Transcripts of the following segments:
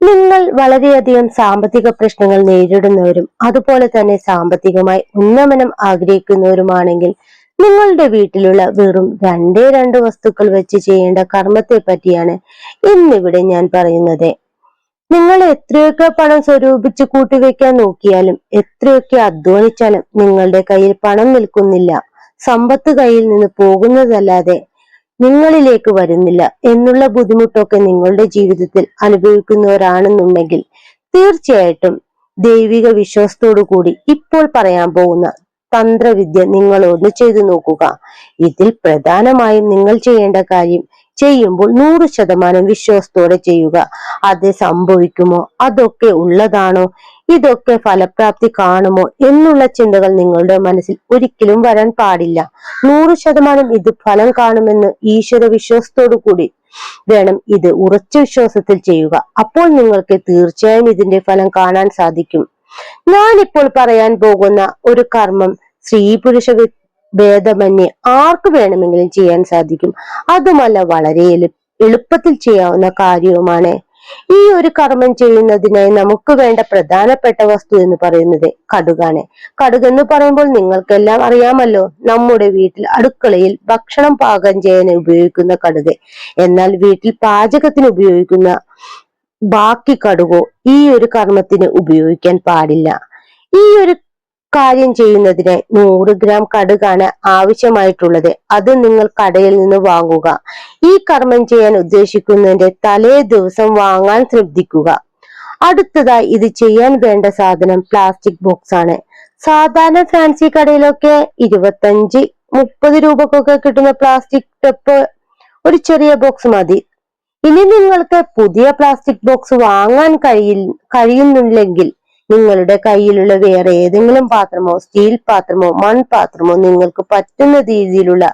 നിങ്ങൾ വളരെയധികം സാമ്പത്തിക പ്രശ്നങ്ങൾ നേരിടുന്നവരും അതുപോലെ തന്നെ സാമ്പത്തികമായി ഉന്നമനം ആഗ്രഹിക്കുന്നവരുമാണെങ്കിൽ നിങ്ങളുടെ വീട്ടിലുള്ള വെറും രണ്ടേ രണ്ട് വസ്തുക്കൾ വെച്ച് ചെയ്യേണ്ട കർമ്മത്തെ പറ്റിയാണ് ഇന്നിവിടെ ഞാൻ പറയുന്നത്. നിങ്ങൾ എത്രയൊക്കെ പണം സ്വരൂപിച്ച് കൂട്ടിവെക്കാൻ നോക്കിയാലും എത്രയൊക്കെ അധ്വാനിച്ചാലും നിങ്ങളുടെ കയ്യിൽ പണം നിൽക്കുന്നില്ല. സമ്പത്ത് കയ്യിൽ നിന്ന് പോകുന്നതല്ലാതെ നിങ്ങളിലേക്ക് വരുന്നില്ല എന്നുള്ള ബുദ്ധിമുട്ടൊക്കെ നിങ്ങളുടെ ജീവിതത്തിൽ അനുഭവിക്കുന്നവരാണെന്നുണ്ടെങ്കിൽ തീർച്ചയായിട്ടും ദൈവിക വിശ്വാസത്തോടു കൂടി ഇപ്പോൾ പറയാൻ പോകുന്ന തന്ത്രവിദ്യ നിങ്ങളോട് ചെയ്തു നോക്കുക. ഇതിൽ പ്രധാനമായും നിങ്ങൾ ചെയ്യേണ്ട കാര്യം ചെയ്യുമ്പോൾ നൂറ് ശതമാനം വിശ്വാസത്തോടെ ചെയ്യുക. അത് സംഭവിക്കുമോ? അതൊക്കെ ഉള്ളതാണോ? ഇതൊക്കെ ഫലപ്രാപ്തി കാണുമോ? എന്നുള്ള ചിന്തകൾ നിങ്ങളുടെ മനസ്സിൽ ഒരിക്കലും വരാൻ പാടില്ല. നൂറ് ശതമാനം ഇത് ഫലം കാണുമെന്ന് ഈശ്വര വിശ്വാസത്തോടു കൂടി വേണം ഇത് ഉറച്ച വിശ്വാസത്തിൽ ചെയ്യുക. അപ്പോൾ നിങ്ങൾക്ക് തീർച്ചയായും ഇതിന്റെ ഫലം കാണാൻ സാധിക്കും. ഞാനിപ്പോൾ പറയാൻ പോകുന്ന ഒരു കർമ്മം സ്ത്രീ പുരുഷ ഭേദമന്യേ ആർക്ക് വേണമെങ്കിലും ചെയ്യാൻ സാധിക്കും. അതുമല്ല വളരെ എളുപ്പത്തിൽ ചെയ്യാവുന്ന കാര്യവുമാണ്. ഈ ഒരു കർമ്മം ചെയ്യുന്നതിനായി നമുക്ക് വേണ്ട പ്രധാനപ്പെട്ട വസ്തു എന്ന് പറയുന്നത് കടുകാണ്. കടുക് എന്ന് പറയുമ്പോൾ നിങ്ങൾക്കെല്ലാം അറിയാമല്ലോ നമ്മുടെ വീട്ടിൽ അടുക്കളയിൽ ഭക്ഷണം പാകം ചെയ്യാൻ ഉപയോഗിക്കുന്ന കടുക്. എന്നാൽ വീട്ടിൽ പാചകത്തിന് ഉപയോഗിക്കുന്ന ബാക്കി കടുകോ ഈ ഒരു കർമ്മത്തിന് ഉപയോഗിക്കാൻ പാടില്ല. ഈ ഒരു കാര്യം ചെയ്യുന്നതിന് നൂറ് ഗ്രാം കടുകാണ് ആവശ്യമായിട്ടുള്ളത്. അത് നിങ്ങൾ കടയിൽ നിന്ന് വാങ്ങുക. ഈ കർമ്മം ചെയ്യാൻ ഉദ്ദേശിക്കുന്നതിന്റെ തലേ ദിവസം വാങ്ങാൻ ശ്രദ്ധിക്കുക. അടുത്തതായി ഇത് ചെയ്യാൻ വേണ്ട സാധനം പ്ലാസ്റ്റിക് ബോക്സ് ആണ്. സാധാരണ ഫാൻസി കടയിലൊക്കെ ഇരുപത്തഞ്ച് മുപ്പത് രൂപക്കൊക്കെ കിട്ടുന്ന പ്ലാസ്റ്റിക് ടെപ്പ് ഒരു ചെറിയ ബോക്സ് മതി. ഇനി നിങ്ങൾക്ക് പുതിയ പ്ലാസ്റ്റിക് ബോക്സ് വാങ്ങാൻ കഴിയുന്നില്ലെങ്കിൽ നിങ്ങളുടെ കയ്യിലുള്ള വേറെ ഏതെങ്കിലും പാത്രമോ സ്റ്റീൽ പാത്രമോ മൺപാത്രമോ നിങ്ങൾക്ക് പറ്റുന്ന രീതിയിലുള്ള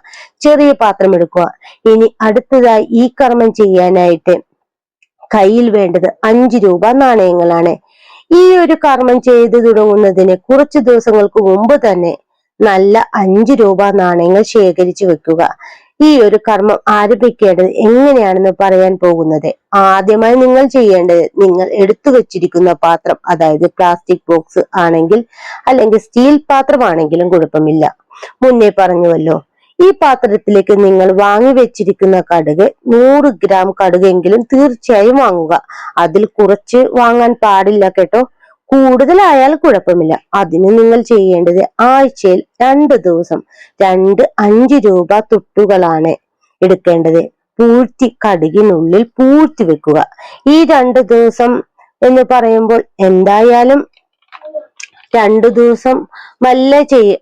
ചെറിയ പാത്രം എടുക്കുക. ഇനി അടുത്തതായി ഈ കർമ്മം ചെയ്യാനായിട്ട് കയ്യിൽ വേണ്ടത് അഞ്ച് രൂപ നാണയങ്ങളാണ്. ഈ ഒരു കർമ്മം ചെയ്തു തുടങ്ങുന്നതിന് കുറച്ച് ദിവസങ്ങൾക്ക് മുമ്പ് തന്നെ നല്ല അഞ്ച് രൂപ നാണയങ്ങൾ ശേഖരിച്ചു വെക്കുക. ഈ ഒരു കർമ്മം ആരംഭിക്കേണ്ടത് എങ്ങനെയാണെന്ന് പറയാൻ പോകുന്നത്? ആദ്യമായി നിങ്ങൾ ചെയ്യേണ്ടത് നിങ്ങൾ എടുത്തു വെച്ചിരിക്കുന്ന പാത്രം അതായത് പ്ലാസ്റ്റിക് ബോക്സ് ആണെങ്കിൽ അല്ലെങ്കിൽ സ്റ്റീൽ പാത്രമാണെങ്കിലും കുഴപ്പമില്ല. മുന്നേ പറഞ്ഞുവല്ലോ ഈ പാത്രത്തിലേക്ക് നിങ്ങൾ വാങ്ങി വെച്ചിരിക്കുന്ന കടുക് നൂറ് ഗ്രാം കടുകെങ്കിലും തീർച്ചയായും വാങ്ങുക. അതിൽ കുറച്ച് വാങ്ങാൻ പാടില്ല കേട്ടോ. കൂടുതലായാൽ കുഴപ്പമില്ല. അതിന് നിങ്ങൾ ചെയ്യേണ്ടത് ആഴ്ചയിൽ രണ്ട് ദിവസം രണ്ട് അഞ്ച് രൂപ തുട്ടുകളാണ് എടുക്കേണ്ടത്. പൂഴ്ത്തി കടുകിനുള്ളിൽ പൂഴ്ത്തി വെക്കുക. ഈ രണ്ട് ദിവസം എന്ന് പറയുമ്പോൾ എന്തായാലും രണ്ടു ദിവസം അല്ല ചെയ്യ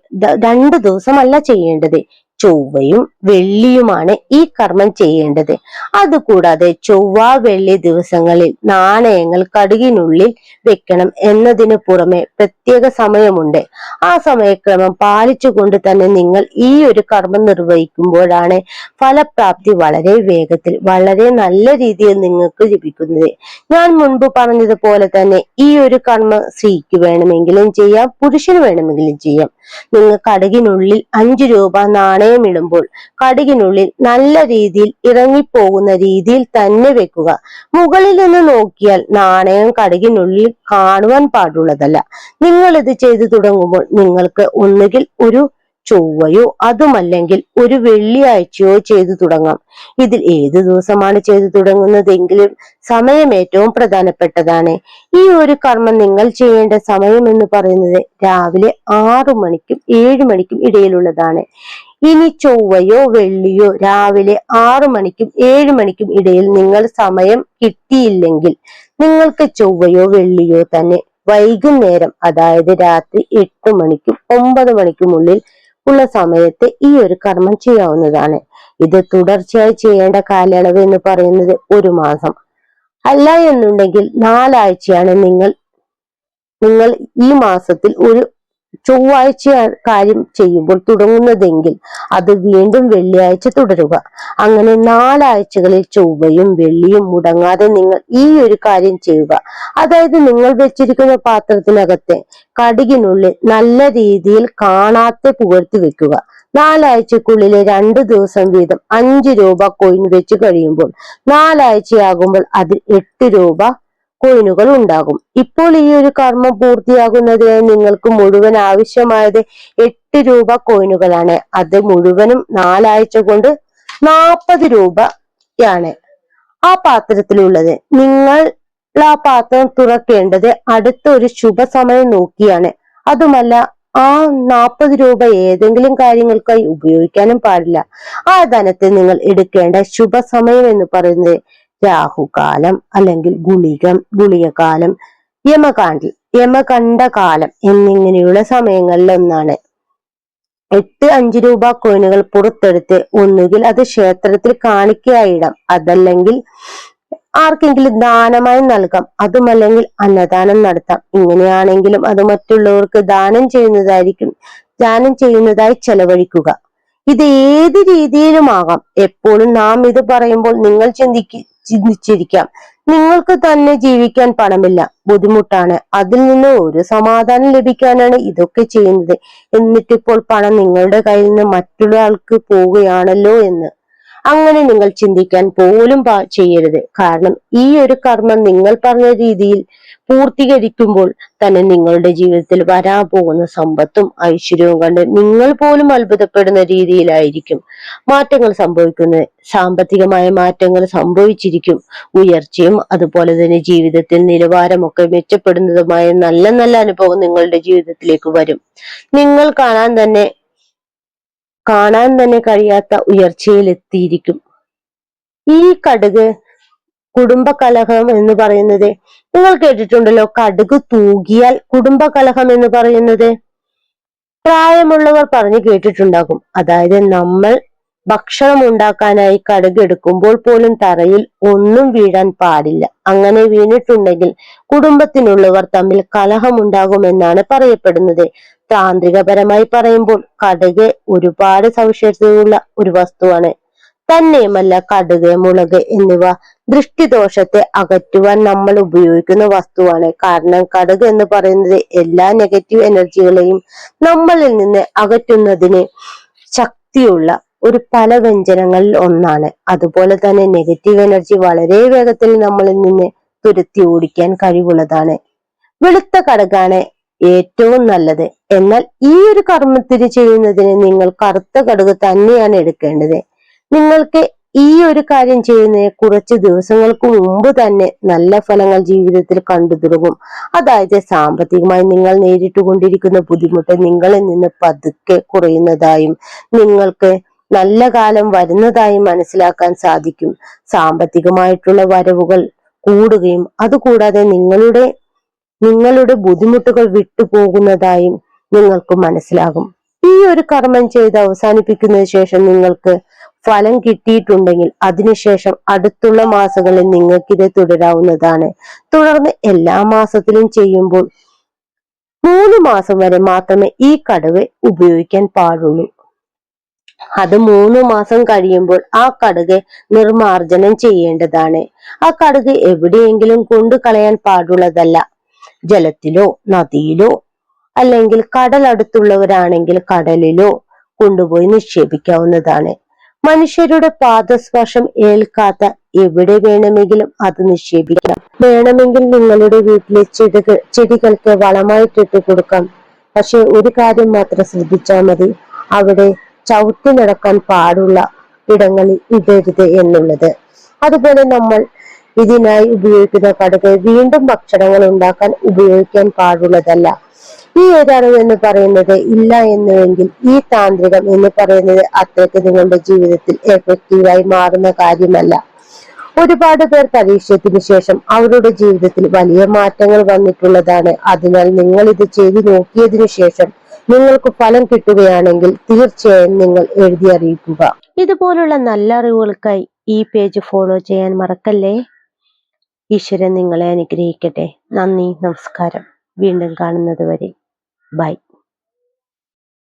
രണ്ടു ദിവസം അല്ല ചെയ്യേണ്ടത്. ചൊവ്വയും വെള്ളിയുമാണ് ഈ കർമ്മം ചെയ്യേണ്ടത്. അതുകൂടാതെ ചൊവ്വ വെള്ളി ദിവസങ്ങളിൽ നാണയങ്ങൾ കടുകിനുള്ളിൽ വെക്കണം എന്നതിന് പുറമെ പ്രത്യേക സമയമുണ്ട്. ആ സമയക്രമം പാലിച്ചുകൊണ്ട് തന്നെ നിങ്ങൾ ഈ ഒരു കർമ്മം നിർവഹിക്കുമ്പോഴാണ് ഫലപ്രാപ്തി വളരെ വേഗത്തിൽ വളരെ നല്ല രീതിയിൽ നിങ്ങൾക്ക് ലഭിക്കുന്നത്. ഞാൻ മുൻപ് പറഞ്ഞതുപോലെ തന്നെ ഈ ഒരു കർമ്മം സ്ത്രീക്ക് വേണമെങ്കിലും ചെയ്യാം പുരുഷന് വേണമെങ്കിലും ചെയ്യാം. നിങ്ങൾ കടുകിനുള്ളിൽ അഞ്ചു രൂപ നാണയം ഇടുമ്പോൾ കടുകിനുള്ളിൽ നല്ല രീതിയിൽ ഇറങ്ങിപ്പോകുന്ന രീതിയിൽ തന്നെ വെക്കുക. മുകളിൽ നിന്ന് നോക്കിയാൽ നാണയം കടുകിനുള്ളിൽ കാണുവാൻ പാടുള്ളതല്ല. നിങ്ങൾ ഇത് ചെയ്തു തുടങ്ങുമ്പോൾ നിങ്ങൾക്ക് ഒന്നുകിൽ ഒരു ചൊവ്വയോ അതുമല്ലെങ്കിൽ ഒരു വെള്ളിയാഴ്ചയോ ചെയ്തു തുടങ്ങാം. ഇതിൽ ഏത് ദിവസമാണ് ചെയ്തു തുടങ്ങുന്നതെങ്കിലും സമയം ഏറ്റവും പ്രധാനപ്പെട്ടതാണ്. ഈ ഒരു കർമ്മം നിങ്ങൾ ചെയ്യേണ്ട സമയം എന്ന് പറയുന്നത് രാവിലെ ആറു മണിക്കും ഏഴു മണിക്കും ഇടയിലുള്ളതാണ്. ഇനി ചൊവ്വയോ വെള്ളിയോ രാവിലെ ആറു മണിക്കും ഏഴു മണിക്കും ഇടയിൽ നിങ്ങൾ സമയം കിട്ടിയില്ലെങ്കിൽ നിങ്ങൾക്ക് ചൊവ്വയോ വെള്ളിയോ തന്നെ വൈകുന്നേരം അതായത് രാത്രി എട്ട് മണിക്കും ഒമ്പത് മണിക്കുമുള്ളിൽ ഉള്ള സമയത്ത് ഈ ഒരു കർമ്മം ചെയ്യാവുന്നതാണ്. ഇത് തുടർച്ചയായി ചെയ്യേണ്ട കാലയളവ് എന്ന് പറയുന്നത് ഒരു മാസം. അല്ല എന്നുണ്ടെങ്കിൽ നാലാഴ്ചയാണ് നിങ്ങൾ നിങ്ങൾ ഈ മാസത്തിൽ ഒരു ചൊവ്വാഴ്ച കാര്യം ചെയ്യുമ്പോൾ തുടങ്ങുന്നതെങ്കിൽ അത് വീണ്ടും വെള്ളിയാഴ്ച തുടരുക. അങ്ങനെ നാലാഴ്ചകളിൽ ചൊവ്വയും വെള്ളിയും മുടങ്ങാതെ നിങ്ങൾ ഈ ഒരു കാര്യം ചെയ്യുക. അതായത് നിങ്ങൾ വെച്ചിരിക്കുന്ന പാത്രത്തിനകത്തെ കടുകിനുള്ളിൽ നല്ല രീതിയിൽ കാണാത്ത പുകഴ്ത്തി വെക്കുക. നാലാഴ്ചക്കുള്ളിലെ രണ്ട് ദിവസം വീതം അഞ്ച് രൂപ കോയിൻ വെച്ച് കഴിയുമ്പോൾ നാലാഴ്ചയാകുമ്പോൾ അതിൽ എട്ട് രൂപ കോയിനുകൾ ഉണ്ടാകും. ഇപ്പോൾ ഈ ഒരു കർമ്മം പൂർത്തിയാകുന്നതിനായി നിങ്ങൾക്ക് മുഴുവൻ ആവശ്യമായത് എട്ട് രൂപ കോയിനുകളാണ് അത് മുഴുവനും നാലാഴ്ച കൊണ്ട് നാൽപ്പത് രൂപയാണ് ആ പാത്രത്തിലുള്ളത്. നിങ്ങൾ ആ പാത്രം തുറക്കേണ്ടത് അടുത്ത ഒരു ശുഭസമയം നോക്കിയാണ്. അതുമല്ല ആ നാൽപ്പത് രൂപ ഏതെങ്കിലും കാര്യങ്ങൾക്കായി ഉപയോഗിക്കാനും പാടില്ല. ആ ധനത്തെ നിങ്ങൾ എടുക്കേണ്ട ശുഭസമയം എന്ന് പറയുന്നത് രാഹുകാലം അല്ലെങ്കിൽ ഗുളികം ഗുളികകാലം യമകാണ്ടിൽ യമകണ്ഠ കാലം എന്നിങ്ങനെയുള്ള സമയങ്ങളിൽ ഒന്നാണ് എട്ട് അഞ്ച് രൂപ കോയിനുകൾ പുറത്തെടുത്ത് ഒന്നുകിൽ അത് ക്ഷേത്രത്തിൽ കാണിക്കയായിടാം അതല്ലെങ്കിൽ ആർക്കെങ്കിലും ദാനമായി നൽകാം. അതുമല്ലെങ്കിൽ അന്നദാനം നടത്താം. ഇങ്ങനെയാണെങ്കിലും അത് മറ്റുള്ളവർക്ക് ദാനം ചെയ്യുന്നതായിരിക്കും. ദാനം ചെയ്യുന്നതായി ചെലവഴിക്കുക. ഇത് ഏത് രീതിയിലുമാകാം എപ്പോഴും നാം ഇത് പറയുമ്പോൾ നിങ്ങൾ ചിന്തിക്ക് ചിന്തിച്ചിരിക്കാം. നിങ്ങൾക്ക് തന്നെ ജീവിക്കാൻ പണമില്ല. ബുദ്ധിമുട്ടാണ്. അതിൽ നിന്ന് ഒരു സമാധാനം ലഭിക്കാനാണ് ഇതൊക്കെ ചെയ്യുന്നത്. എന്നിട്ടിപ്പോൾ പണം നിങ്ങളുടെ കയ്യിൽ നിന്ന് മറ്റുള്ള ആൾക്ക് പോവുകയാണല്ലോ എന്ന്. അങ്ങനെ നിങ്ങൾ ചിന്തിക്കാൻ പോലും ചെയ്യരുത്. കാരണം ഈ ഒരു കർമ്മം നിങ്ങൾ പറഞ്ഞ രീതിയിൽ പൂർത്തീകരിക്കുമ്പോൾ തന്നെ നിങ്ങളുടെ ജീവിതത്തിൽ വരാൻ പോകുന്ന സമ്പത്തും ഐശ്വര്യവും കണ്ട് നിങ്ങൾ പോലും അത്ഭുതപ്പെടുന്ന രീതിയിലായിരിക്കും. മാറ്റങ്ങൾ സംഭവിക്കുന്നത് സാമ്പത്തികമായ മാറ്റങ്ങൾ സംഭവിച്ചിരിക്കും. ഉയർച്ചയും അതുപോലെ തന്നെ ജീവിതത്തിൽ നിലവാരമൊക്കെ മെച്ചപ്പെടുന്നതുമായ നല്ല നല്ല അനുഭവം നിങ്ങളുടെ ജീവിതത്തിലേക്ക് വരും. നിങ്ങൾ കാണാൻ തന്നെ കാണാൻ തന്നെ കഴിയാത്ത ഉയർച്ചയിലെത്തിയിരിക്കും. ഈ കടുക് കുടുംബകലഹം എന്ന് പറയുന്നത് നിങ്ങൾ കേട്ടിട്ടുണ്ടല്ലോ കടുക് തൂകിയാൽ കുടുംബകലഹം എന്ന് പറയുന്നത്? പ്രായമുള്ളവർ പറഞ്ഞു കേട്ടിട്ടുണ്ടാകും. അതായത് നമ്മൾ ഭക്ഷണം ഉണ്ടാക്കാനായി കടുക് എടുക്കുമ്പോൾ പോലും തറയിൽ ഒന്നും വീഴാൻ പാടില്ല. അങ്ങനെ വീണിട്ടുണ്ടെങ്കിൽ കുടുംബത്തിനുള്ളവർ തമ്മിൽ കലഹമുണ്ടാകുമെന്നാണ് പറയപ്പെടുന്നത്. താന്ത്രികപരമായി പറയുമ്പോൾ കടുക് ഒരുപാട് സവിശേഷതയുള്ള ഒരു വസ്തുവാണ്. തന്നെയുമല്ല കടുക് മുളക് എന്നിവ ദൃഷ്ടിദോഷത്തെ അകറ്റുവാൻ നമ്മൾ ഉപയോഗിക്കുന്ന വസ്തുവാണ്. കാരണം കടുക് എന്ന് പറയുന്നത് എല്ലാ നെഗറ്റീവ് എനർജികളെയും നമ്മളിൽ നിന്ന് അകറ്റുന്നതിന് ശക്തിയുള്ള ഒരു പല വ്യഞ്ജനങ്ങളിൽ ഒന്നാണ്. അതുപോലെ തന്നെ നെഗറ്റീവ് എനർജി വളരെ വേഗത്തിൽ നമ്മളിൽ നിന്ന് തുരുത്തി ഓടിക്കാൻ കഴിവുള്ളതാണ്. വെളുത്ത കടകാണ് ഏറ്റവും നല്ലത്. എന്നാൽ ഈ ഒരു കർമ്മത്തിന് ചെയ്യുന്നതിന് നിങ്ങൾ കറുത്ത കടുക് തന്നെയാണ് എടുക്കേണ്ടത്. നിങ്ങൾക്ക് ഈ ഒരു കാര്യം ചെയ്യുന്നതിന് കുറച്ച് ദിവസങ്ങൾക്ക് മുമ്പ് തന്നെ നല്ല ഫലങ്ങൾ ജീവിതത്തിൽ കണ്ടു തുടങ്ങും. അതായത് സാമ്പത്തികമായി നിങ്ങൾ നേരിട്ടുകൊണ്ടിരിക്കുന്ന ബുദ്ധിമുട്ട് നിങ്ങളിൽ നിന്ന് പതുക്കെ കുറയുന്നതായും നിങ്ങൾക്ക് നല്ല കാലം വരുന്നതായി മനസ്സിലാക്കാൻ സാധിക്കും. സാമ്പത്തികമായിട്ടുള്ള വരവുകൾ കൂടുകയും അതുകൂടാതെ നിങ്ങളുടെ നിങ്ങളുടെ ബുദ്ധിമുട്ടുകൾ വിട്ടുപോകുന്നതായും നിങ്ങൾക്ക് മനസ്സിലാകും. ഈ ഒരു കർമ്മം ചെയ്ത് അവസാനിപ്പിക്കുന്നതിന് ശേഷം നിങ്ങൾക്ക് ഫലം കിട്ടിയിട്ടുണ്ടെങ്കിൽ അതിനുശേഷം അടുത്തുള്ള മാസങ്ങളിൽ നിങ്ങൾക്കിത് തുടരാവുന്നതാണ്. തുടർന്ന് എല്ലാ മാസത്തിലും ചെയ്യുമ്പോൾ മൂന്ന് മാസം വരെ മാത്രമേ ഈ കടവ് ഉപയോഗിക്കാൻ പാടുള്ളൂ. അത് മൂന്ന് മാസം കഴിയുമ്പോൾ ആ കടുക് നിർമാർജനം ചെയ്യേണ്ടതാണ്. ആ കടുക് എവിടെയെങ്കിലും കൊണ്ടു കളയാൻ പാടുള്ളതല്ല. ജലത്തിലോ നദിയിലോ അല്ലെങ്കിൽ കടൽ അടുത്തുള്ളവരാണെങ്കിൽ കടലിലോ കൊണ്ടുപോയി നിക്ഷേപിക്കാവുന്നതാണ്. മനുഷ്യരുടെ പാദസ്പർശം ഏൽക്കാത്ത എവിടെ വേണമെങ്കിലും അത് നിക്ഷേപിക്കാം. വേണമെങ്കിൽ നിങ്ങളുടെ വീട്ടിലെ ചെടികൾ ചെടികൾക്ക് വളമായിട്ടിട്ട് കൊടുക്കാം. പക്ഷെ ഒരു കാര്യം മാത്രം ശ്രദ്ധിച്ചാൽ മതി. അവിടെ ചവിട്ടി നടക്കാൻ പാടുള്ള ഇടങ്ങളിൽ ഇടരുത് എന്നുള്ളത്. അതുപോലെ നമ്മൾ ഇതിനായി ഉപയോഗിക്കുന്ന കടുക് വീണ്ടും ഭക്ഷണങ്ങൾ ഉണ്ടാക്കാൻ ഉപയോഗിക്കാൻ പാടുള്ളതല്ല. ഈ ഒരു എന്ന് പറയുന്നത്? ഇല്ല എന്നുവെങ്കിൽ ഈ താന്ത്രികം എന്ന് പറയുന്നത് അത്രയ്ക്ക് നിങ്ങളുടെ ജീവിതത്തിൽ എഫക്റ്റീവായി മാറുന്ന കാര്യമല്ല. ഒരുപാട് പേർ പരീക്ഷത്തിന് ശേഷം അവരുടെ ജീവിതത്തിൽ വലിയ മാറ്റങ്ങൾ വന്നിട്ടുള്ളതാണ്. അതിനാൽ നിങ്ങൾ ഇത് ചെയ്തു നോക്കിയതിനു ശേഷം നിങ്ങൾക്ക് ഫലം കിട്ടുകയാണെങ്കിൽ തീർച്ചയായും നിങ്ങൾ എഴുതി അറിയിക്കുക. ഇതുപോലുള്ള നല്ല അറിവുകൾക്കായി ഈ പേജ് ഫോളോ ചെയ്യാൻ മറക്കല്ലേ? ഈശ്വരൻ നിങ്ങളെ അനുഗ്രഹിക്കട്ടെ. നന്ദി നമസ്കാരം. വീണ്ടും കാണുന്നത് വരെ. ബൈ